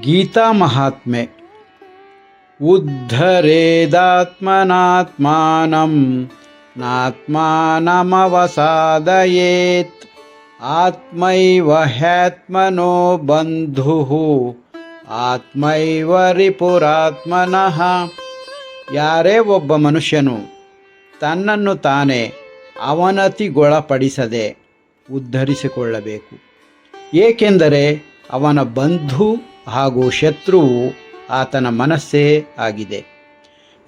ಗೀತಾ ಮಹಾತ್ಮೆ. ಉದ್ಧರೇದಾತ್ಮನಾತ್ಮಾನಂ, ನಾತ್ಮಾನಮವಸಾದಯೇತ್, ಆತ್ಮೈವ ಹ್ಯಾತ್ಮನೋ ಬಂಧು ಆತ್ಮೈವ ರಿಪುರಾತ್ಮನಃ. ಯಾರೇ ಒಬ್ಬ ಮನುಷ್ಯನು ತನ್ನನ್ನು ತಾನೇ ಅವನತಿಗೊಳಪಡಿಸದೆ ಉದ್ಧರಿಸಿಕೊಳ್ಳಬೇಕು. ಏಕೆಂದರೆ ಅವನ ಬಂಧು ಹಾಗೂ ಶತ್ರುವು ಆತನ ಮನಸ್ಸೇ ಆಗಿದೆ.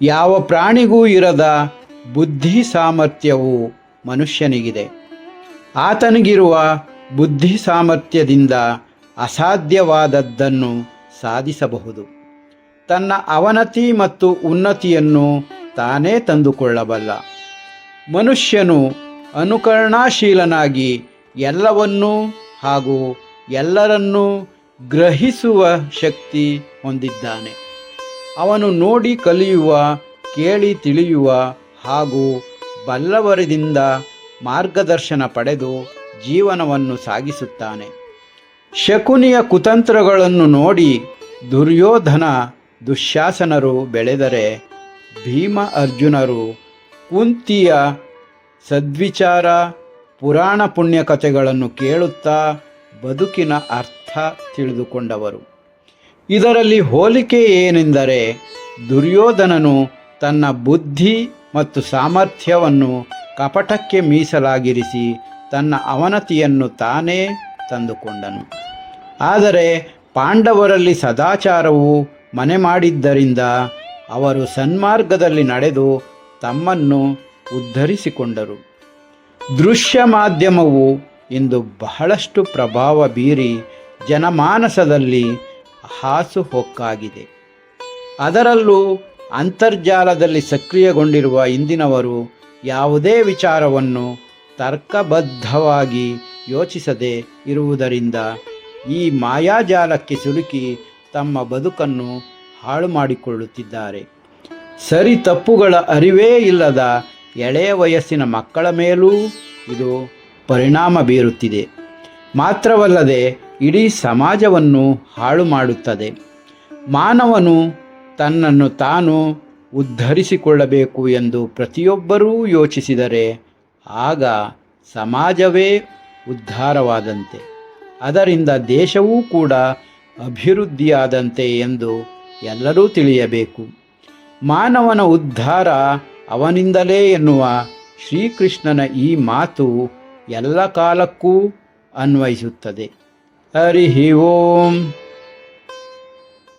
ಯಾವ ಪ್ರಾಣಿಗೂ ಇರದ ಬುದ್ಧಿ ಸಾಮರ್ಥ್ಯವು ಮನುಷ್ಯನಿಗಿದೆ. ಆತನಿಗಿರುವ ಬುದ್ಧಿ ಸಾಮರ್ಥ್ಯದಿಂದ ಅಸಾಧ್ಯವಾದದ್ದನ್ನು ಸಾಧಿಸಬಹುದು. ತನ್ನ ಅವನತಿ ಮತ್ತು ಉನ್ನತಿಯನ್ನು ತಾನೇ ತಂದುಕೊಳ್ಳಬಲ್ಲ. ಮನುಷ್ಯನು ಅನುಕರಣಾಶೀಲನಾಗಿ ಎಲ್ಲವನ್ನೂ ಹಾಗೂ ಎಲ್ಲರನ್ನೂ ಗ್ರಹಿಸುವ ಶಕ್ತಿ ಹೊಂದಿದ್ದಾನೆ. ಅವನು ನೋಡಿ, ಕಲಿಯುವ, ಕೇಳಿ, ತಿಳಿಯುವ ಹಾಗೂ ಬಲ್ಲವರದಿಂದ ಮಾರ್ಗದರ್ಶನ ಪಡೆದು ಜೀವನವನ್ನು ಸಾಗಿಸುತ್ತಾನೆ. ಶಕುನಿಯ ಕುತಂತ್ರಗಳನ್ನು ನೋಡಿ ದುರ್ಯೋಧನ ದುಶ್ಯಾಸನರು ಬೆಳೆದರೆ ಭೀಮ ಅರ್ಜುನರು ಕುಂತಿಯ ಸದ್ವಿಚಾರ, ಪುರಾಣ ಪುಣ್ಯ ಕಥೆಗಳನ್ನು ಕೇಳುತ್ತಾ ಬದುಕಿನ ಅರ್ಥ ತಿಳಿದುಕೊಂಡವರು. ಇದರಲ್ಲಿ ಹೋಲಿಕೆ ಏನೆಂದರೆ ದುರ್ಯೋಧನನು ತನ್ನ ಬುದ್ಧಿ ಮತ್ತು ಸಾಮರ್ಥ್ಯವನ್ನು ಕಪಟಕ್ಕೆ ಮೀಸಲಾಗಿರಿಸಿ ತನ್ನ ಅವನತಿಯನ್ನು ತಾನೇ ತಂದುಕೊಂಡನು. ಆದರೆ ಪಾಂಡವರಲ್ಲಿ ಸದಾಚಾರವು ಮನೆ ಮಾಡಿದ್ದರಿಂದ ಅವರು ಸನ್ಮಾರ್ಗದಲ್ಲಿ ನಡೆದು ತಮ್ಮನ್ನು ಉದ್ಧರಿಸಿಕೊಂಡರು. ದೃಶ್ಯ ಮಾಧ್ಯಮವು ಇಂದು ಬಹಳಷ್ಟು ಪ್ರಭಾವ ಬೀರಿ ಜನಮಾನಸದಲ್ಲಿ ಹಾಸುಹೊಕ್ಕಾಗಿದೆ ಅದರಲ್ಲೂ ಅಂತರ್ಜಾಲದಲ್ಲಿ ಸಕ್ರಿಯಗೊಂಡಿರುವ ಇಂದಿನವರು ಯಾವುದೇ ವಿಚಾರವನ್ನು ತರ್ಕಬದ್ಧವಾಗಿ ಯೋಚಿಸದೆ ಇರುವುದರಿಂದ ಈ ಮಾಯಾಜಾಲಕ್ಕೆ ಸಿಲುಕಿ ತಮ್ಮ ಬದುಕನ್ನು ಹಾಳು ಮಾಡಿಕೊಳ್ಳುತ್ತಿದ್ದಾರೆ. ಸರಿ ತಪ್ಪುಗಳ ಅರಿವೇ ಇಲ್ಲದ ಎಳೆಯ ವಯಸ್ಸಿನ ಮಕ್ಕಳ ಮೇಲೂ ಇದು ಪರಿಣಾಮ ಬೀರುತ್ತಿದೆ. ಮಾತ್ರವಲ್ಲದೆ ಇಡೀ ಸಮಾಜವನ್ನು ಹಾಳು ಮಾಡುತ್ತದೆ ಮಾನವನು ತನ್ನನ್ನು ತಾನು ಉದ್ಧರಿಸಿಕೊಳ್ಳಬೇಕು ಎಂದು ಪ್ರತಿಯೊಬ್ಬರೂ ಯೋಚಿಸಿದರೆ ಆಗ ಸಮಾಜವೇ ಉದ್ಧಾರವಾದಂತೆ. ಅದರಿಂದ ದೇಶವೂ ಕೂಡ ಅಭಿವೃದ್ಧಿಯಾದಂತೆ ಎಂದು ಎಲ್ಲರೂ ತಿಳಿಯಬೇಕು. ಮಾನವನ ಉದ್ಧಾರ ಅವನಿಂದಲೇ ಎನ್ನುವ ಶ್ರೀಕೃಷ್ಣನ ಈ ಮಾತು ಎಲ್ಲ ಕಾಲಕ್ಕೂ ಅನ್ವಯಿಸುತ್ತದೆ. ಹರಿ ಓಂ.